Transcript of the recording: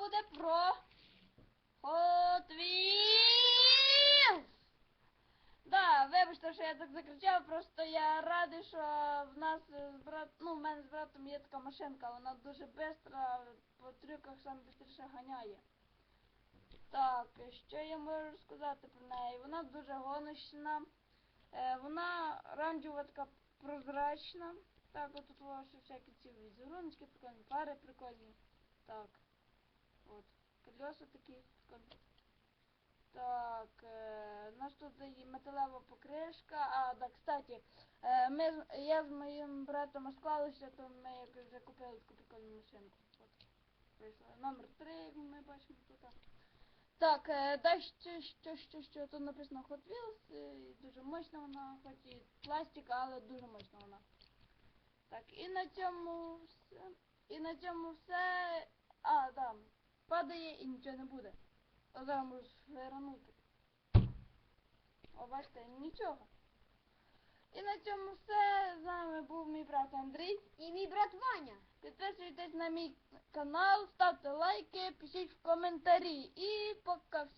буде про Hot Wheels! Да, вибачте, що я так закричав, просто я радий, що в нас з брат... Ну, в мене з братом є така машинка, вона дуже швидка, по трюках саме швидше ганяє. Так, що я можу сказати про неї? Вона дуже гоночна, е, вона оранжева така прозрачна. Так, от тут ваші всякі ці візерунки, прикольні, пари прикольні. Так. От. Колеса такі. Так, е, у нас тут є металева покришка. А, да, кстати, е, ми, я з моїм братом склалися, то ми якось вже купили таку прикольну машинку. От. Номер 3, як ми бачимо тут. Так, е, далі що, що, що, що тут написано Hot Wheels, е, дуже мощна вона, хоч і пластик, але дуже мощна вона. Так, і на цьому все. І на цьому все. А, да. Падає і нічого не буде. А зараз можу швирнути. О, бачите, нічого. І на цьому все. З вами був мій брат Андрій. І мій брат Ваня. Підписуйтесь на мій канал, ставте лайки, пишіть в коментарі. І пока всім.